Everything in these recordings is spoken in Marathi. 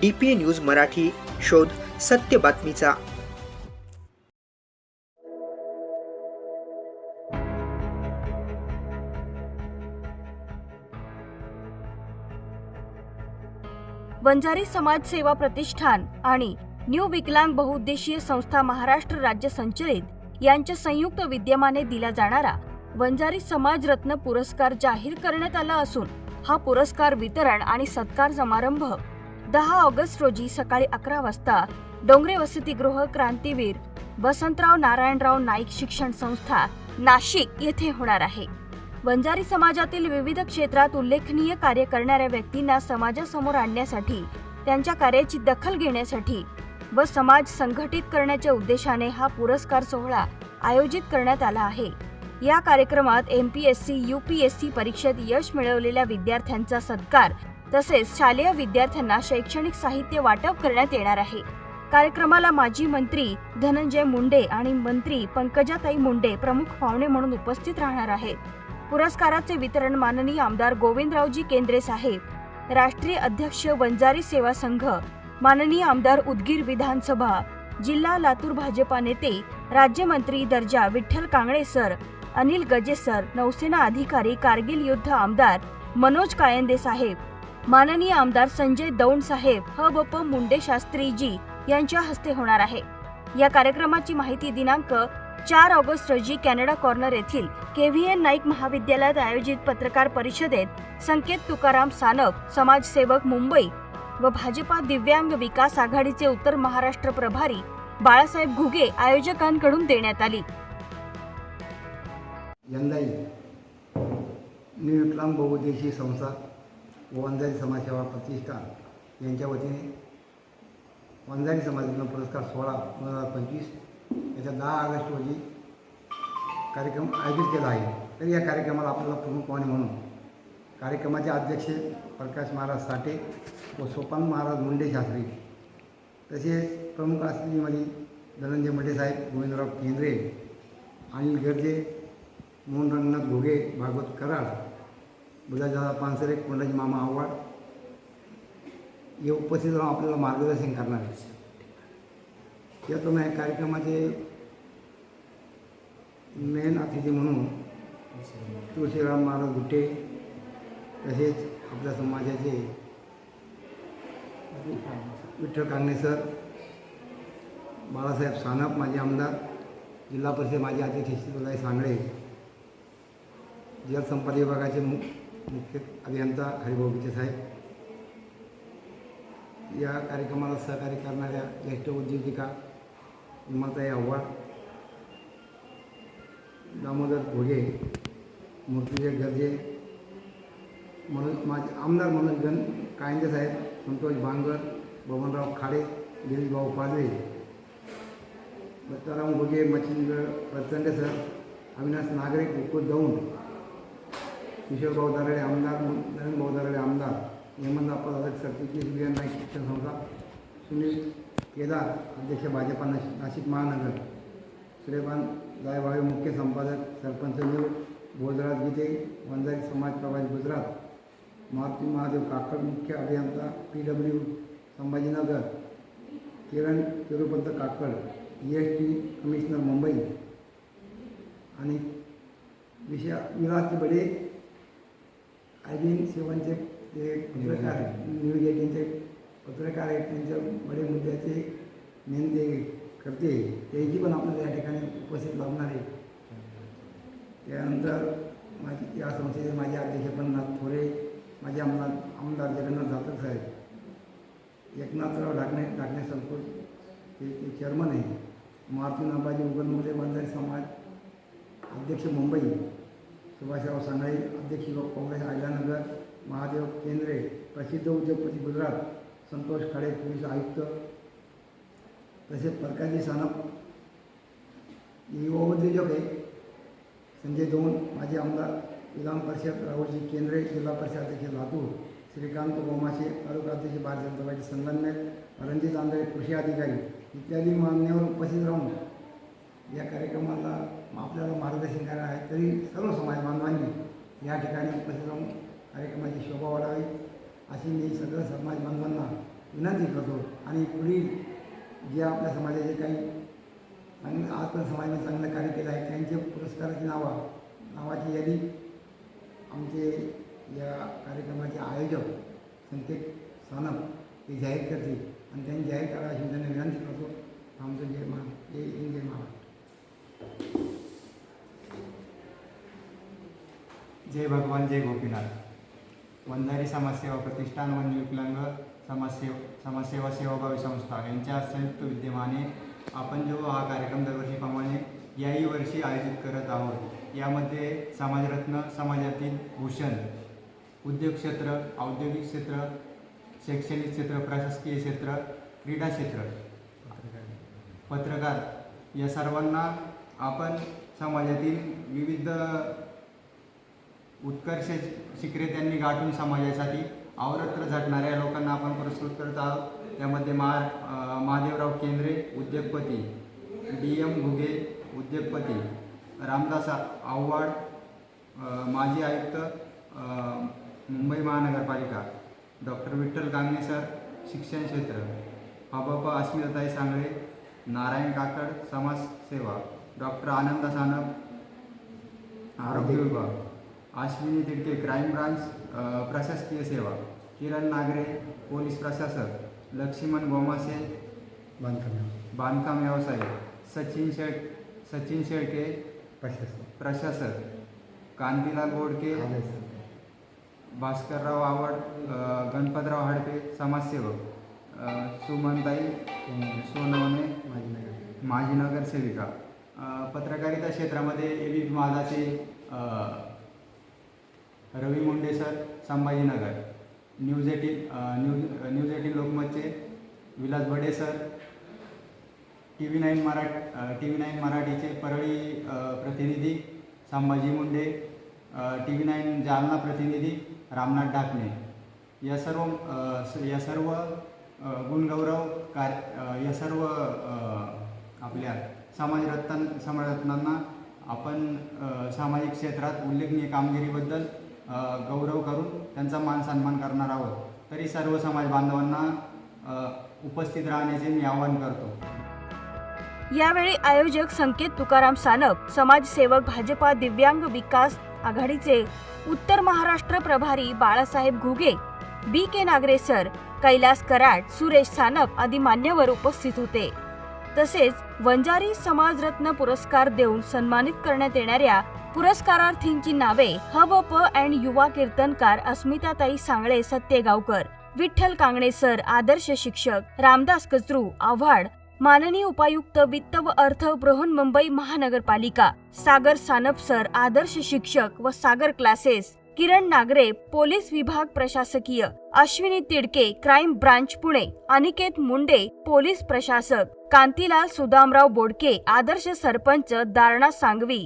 डी पी न्यूज मराठी शोध सत्य बातमीचा. वंजारी समाज सेवा प्रतिष्ठान आणि न्यू विकलांग बहुउद्देशीय संस्था महाराष्ट्र राज्य संचलित यांच्या संयुक्त विद्यमाने दिला जाणारा वंजारी समाज रत्न पुरस्कार जाहीर करण्यात आला असून हा पुरस्कार वितरण आणि सत्कार समारंभ दहा ऑगस्ट रोजी सकाळी अकरा वाजता डोंगरे वसतिगृह क्रांतीवीर वसंतराव नारायणराव नाईक शिक्षण संस्था नाशिक येथे होणार आहे. वंजारी समाजातील विविध क्षेत्रात उल्लेखनीय कार्य करणाऱ्या व्यक्तींना समाजासमोर आणण्यासाठी त्यांच्या कार्याची दखल घेण्यासाठी व समाज संघटित करण्याच्या उद्देशाने हा पुरस्कार सोहळा आयोजित करण्यात आला आहे. या कार्यक्रमात M P S C U P S C परीक्षेत यश मिळवलेल्या विद्यार्थ्यांचा सत्कार तसेच शालेय विद्यार्थ्यांना शैक्षणिक साहित्य वाटप करण्यात येणार आहे. कार्यक्रमाला माजी मंत्री धनंजय मुंडे आणि मंत्री पंकजाताई मुंडे प्रमुख पाहुणे म्हणून उपस्थित राहणार आहेत. पुरस्काराचे वितरण माननीय आमदार गोविंदरावजी केंद्रे साहेब राष्ट्रीय अध्यक्ष वंजारी सेवा संघ माननीय आमदार उदगीर विधानसभा जिल्हा लातूर भाजपा नेते राज्यमंत्री दर्जा विठ्ठल कांगळे सर अनिल गजे सर नौसेना अधिकारी कारगिल युद्ध आमदार मनोज कायंदे साहेब माननीय आमदार संजय दौंड साहेब ह बप प मुंडे शास्त्रीजी यांच्या हस्ते होणार आहे. या कार्यक्रमाची माहिती दिनांक चार ऑगस्ट रोजी कॅनडा कॉर्नर येथील केव्हीएन नाईक महाविद्यालयात आयोजित पत्रकार परिषदेत संकेत तुकाराम सानप समाजसेवक मुंबई व भाजपा दिव्यांग विकास आघाडीचे उत्तर महाराष्ट्र प्रभारी बाळासाहेब घुगे आयोजकांकडून देण्यात आली. यंदाही न्यू विकलांग बहुउद्देशीय संस्था वंजारी समाजसेवा प्रतिष्ठान यांच्या वतीने वंजारी समाजातून पुरस्कार सोळा दोन हजार पंचवीस याच्या दहा ऑगस्ट रोजी कार्यक्रम आयोजित केला आहे. तर या कार्यक्रमाला आपल्याला प्रमुख पाहुणे म्हणून कार्यक्रमाचे अध्यक्ष प्रकाश महाराज साठे व सोपान महाराज मुंडे शास्त्री तसेच प्रमुख अतिथीमध्ये धनंजय मुंडे साहेब गोविंदराव केंद्रे अनिल गर्जे मोहन रंगनाथ घोगे भागवत कराड बुधादादा पानसरे कोंडाजी मामा आव्हाड. हे उपस्थित राहून आपल्याला मार्गदर्शन करणार आहे यातून या कार्यक्रमाचे मेन अतिथी म्हणून तुळशीराम महाराज गुट्टे तसेच आपल्या समाजाचे विठ्ठल कांगणे सर बाळासाहेब सानप माजी आमदार जिल्हा परिषद माजी अध्यक्ष शिवदाई सांगळे जलसंपदा विभागाचे मु मुख्य अभियंता हरिभाऊ बिचे साहेब. या कार्यक्रमाला सहकार्य करणाऱ्या ज्येष्ठ उद्योजिका विमलताई आव्हाड दामोदर घोगे मूर्तिजय गर्जे मनोज माझे आमदार मनोज गण कायंदे साहेब संतोष बांगर बबनराव खाडे गिरीशभाऊ पालवे दत्ताराम घोगे मच्छिंद्र प्रचंड सर अविनाश नागरे गोकुळ दौंड किशोरभाऊ दराडे आमदार नरेंद्रभाऊ दराडे आमदार हेमंतप्पा अध्यक्ष सरतेची सुर्या नाईक शिक्षण संस्था सुनील केदार अध्यक्ष भाजपा नाशिक नाशिक महानगर सूर्यकांत जायभावे मुख्य संपादक सरपंच न्यू गोजराज गीते वंजारी समाज प्रवास गुजरात मारुती महादेव काकड मुख्य अभियंता P W Sambhajinagar Kiran Tirupant Kakad E S T commissioner Mumbai आणि विशा विलास बडे आय बी सेवांचे जे पत्रकार न्यूज एटीनचे पत्रकार आहेत त्यांच्या बडे मुद्द्याचे मेन ते करते त्याची पण आपल्याला या ठिकाणी उपस्थित लाभणार आहे. त्यानंतर माझी या संस्थेचे माझे अध्यक्ष पण नाथ थोरे माझे आमदार आमदार जगन्नाथ जाधव साहेब एकनाथराव ढाकणे ढाकणे संकुल ते ते चेअरमन आहे. मारुती नाबाजी उगनमुले बंजारी समाज अध्यक्ष मुंबई सुभाषराव सांगळे अध्यक्ष युवक काँग्रेस आयलानगर महादेव केंद्रे प्रसिद्ध उद्योगपती गुजरात संतोष खाडे पोलीस आयुक्त तसेच प्रकाशजी सानप युवा उद्योजक आहे संजय दोन माजी आमदार विधान परिषद राहुलजी केंद्रे जिल्हा परिषद अध्यक्ष लातूर श्रीकांत गोमाशे तालुका अध्यक्ष भारतीय जनता पार्टी संगमनेर रणजित आंधळे कृषी अधिकारी इत्यादी मान्यवर उपस्थित राहून या कार्यक्रमाला आपल्याला मार्गदर्शन करणार आहे तरी सर्व समाज बांधवांनी या ठिकाणी उपस्थित राहून कार्यक्रमाची शोभा वाढावी. अशी मी सगळं समाज बांधवांना विनंती करतो. आणि पुढील जे आपल्या समाजाचे काही चांगलं आजपर्यंत समाजाने चांगलं कार्य केलं आहे त्यांचे पुरस्काराची नावं नावाची यादी आमचे या कार्यक्रमाचे आयोजक संकेत सानप ते जाहीर करतील. आणि त्यांनी जाहीर करा अशी त्यांना विनंती करतो. आमचं जय महा जय हिंद जय महाराष्ट्र. जय भगवान जय गोपीनाथ. वंधारी समाजसेवा प्रतिष्ठान वन विकलांग समाजसेव समाजसेवा सेवाभावी संस्था यांच्या संयुक्त विद्यमाने आपण जो हा कार्यक्रम दरवर्षीप्रमाणे याही वर्षी आयोजित करत आहोत यामध्ये समाजरत्न समाजातील भूषण उद्योग क्षेत्र औद्योगिक क्षेत्र शैक्षणिक क्षेत्र प्रशासकीय क्षेत्र क्रीडा क्षेत्र पत्रकार या सर्वांना आपण समाजातील विविध उत्कर्ष शिखरे त्यांनी गाठून समाजासाठी अवरत्र झटणाऱ्या लोकांना आपण पुरस्कृत करत आहोत. त्यामध्ये मा महादेवराव केंद्रे उद्योगपती. डी एम घुगे उद्योगपती. रामदास आव्हाड माजी आयुक्त मुंबई महानगरपालिका. डॉक्टर विठ्ठल कांगणे सर शिक्षण क्षेत्र. हबप अस्मिताई सांगळे नारायण काकड समाजसेवा. डॉक्टर आनंद सानप आरोग्य विभाग. अश्विनी तिडके क्राईम ब्रांच प्रशासकीय सेवा. किरण नागरे पोलीस प्रशासक. लक्ष्मण गोमासे. बांधकाम. बांधकाम व्यवसाय. सचिन शेळ सचिन शेळके. प्रशासन प्रशासक. कांतीलाल गोडके. भास्करराव आवड गणपतराव हाडपे समाजसेवक. सुमनताई. सोनवणे. नगर माजी नगरसेविका पत्रकारिता क्षेत्रामध्ये एबी माझाचे अ, Ravi Munde sir Sambhajinagar. News eighteen news news eighteen लोकमतचे Vilas Bade sir. T V nine मरा टी व्ही नाईन मराठीचे परळी प्रतिनिधी Sambhaji Munde. T V nine Jalna प्रतिनिधी रामनाथ ढाकणे. या सर्व या सर्व गुणगौरव कार या सर्व आपल्या समाजरत्न समाजरत्नांना आपण सामाजिक क्षेत्रात उल्लेखनीय कामगिरीबद्दल गौरव करून त्यांचा मान सन्मान करणार आहोत. तरी सर्व समाज बांधवांना उपस्थित राहण्याचे मी आवाहन करतो. यावेळी आयोजक संकेत तुकाराम सानप समाजसेवक भाजपा दिव्यांग विकास आघाडीचे उत्तर महाराष्ट्र प्रभारी बाळासाहेब घुगे बी के नागरेसर कैलास कराड सुरेश सानप आदी मान्यवर उपस्थित होते. तसेच वंजारी समाजरत्न पुरस्कार देऊन सन्मानित करण्यात येणाऱ्या पुरस्कारार्थींची नावे हबप अँड युवा कीर्तनकार अस्मिताताई सांगळे सत्यगावकर विठ्ठल कांगणे सर आदर्श शिक्षक रामदास कचरू आव्हाड माननीय उपायुक्त वित्त व अर्थ बृहन्मुंबई महानगरपालिका सागर सानप सर आदर्श शिक्षक व सागर क्लासेस किरण नागरे पोलीस विभाग प्रशासकीय Ashwini Tidke crime branch Pune Aniket Munde police प्रशासक कांतीलाल सुदामराव बोडके आदर्श सरपंच दारणा सांगवी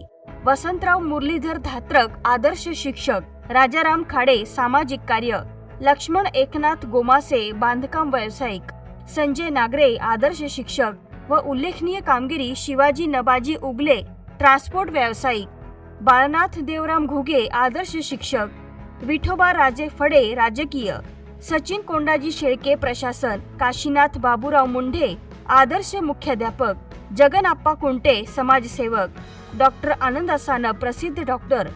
वसंतराव मुरलीधर धात्रक आदर्श शिक्षक राजाराम खाडे सामाजिक कार्य लक्ष्मण एकनाथ गोमासे बांधकाम व्यावसायिक संजय नागरे आदर्श शिक्षक व उल्लेखनीय कामगिरी शिवाजी नबाजी उगले ट्रान्सपोर्ट व्यावसायिक बाळनाथ देवराम घुगे आदर्श शिक्षक विठोबा राजे फडे राजकीय सचिन कोंडाजी शेळके प्रशासन काशीनाथ बाबूराव मुंढे आदर्श मुख्याध्यापक जगनाप्पा कुंटे समाजसेवक डॉक्टर आनंद असानं प्रसिद्ध डॉक्टर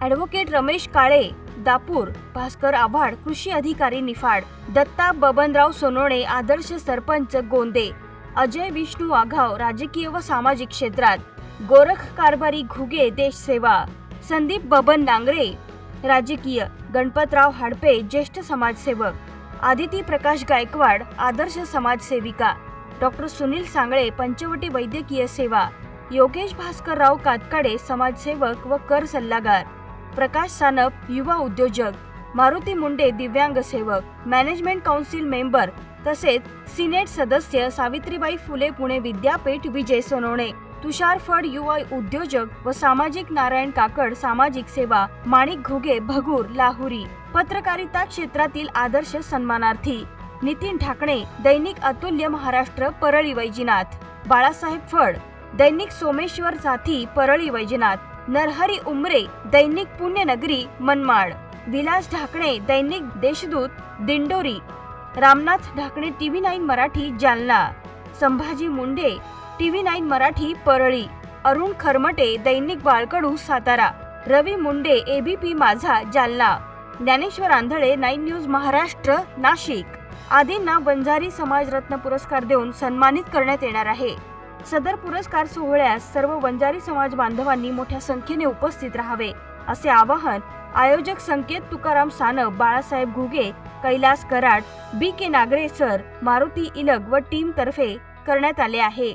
ॲडव्होकेट रमेश काळे दापूर भास्कर आव्हाड कृषी अधिकारी निफाड दत्ता बबनराव सोनोणे आदर्श सरपंच गोंदे अजय विष्णू आघाव राजकीय व सामाजिक क्षेत्रात गोरख कारभारी घुगे देश सेवा. संदीप बबन नांगरे. राजकीय. गणपतराव हाडपे ज्येष्ठ समाजसेवक. आदिती प्रकाश गायकवाड आदर्श समाजसेविका. डॉक्टर सुनील सांगळे पंचवटी वैद्यकीय सेवा. योगेश भास्करराव कातकाडे समाजसेवक व कर सल्लागार. प्रकाश सानप युवा उद्योजक. मारुती मुंडे दिव्यांग सेवक. Management council member. तसेच सिनेट सदस्य सावित्रीबाई फुले पुणे विद्यापीठ विजय सोनवणे. तुषार फड युवा उद्योजक व सामाजिक नारायण काकड सामाजिक सेवा माणिक घुगे भगूर लाहुरी पत्रकारिता क्षेत्रातील आदर्श सन्मानार्थी नितीन ठाकणे दैनिक अतुल्य महाराष्ट्र परळी वैजनाथ बाळासाहेब फड दैनिक सोमेश्वर साथी परळी वैजनाथ नरहरी उमरे दैनिक पुण्यनगरी मनमाड विलास ढाकणे दैनिक Deshdoot Dindori Ramnath Dhakane TV nine Marathi Jalna Sambhaji Munde TV nine Marathi Parli. Arun Kharmate दैनिक Balkadu Satara. Ravi Munde ABP Majha Jalna. Dnyaneshwar Andhale nine news Maharashtra Nashik. आदींना बंजारी समाजरत्न पुरस्कार देऊन सन्मानित करण्यात येणार आहे. सदर पुरस्कार सोहळ्यास सर्व बंजारी समाज बांधवांनी मोठ्या संख्येने उपस्थित राहावे असे आवाहन आयोजक Sanket Tukaram Sanap Balasaheb Ghuge Kailas Karad B K Nagare sir Maruti Ilag व टीम तर्फे करण्यात आले आहे.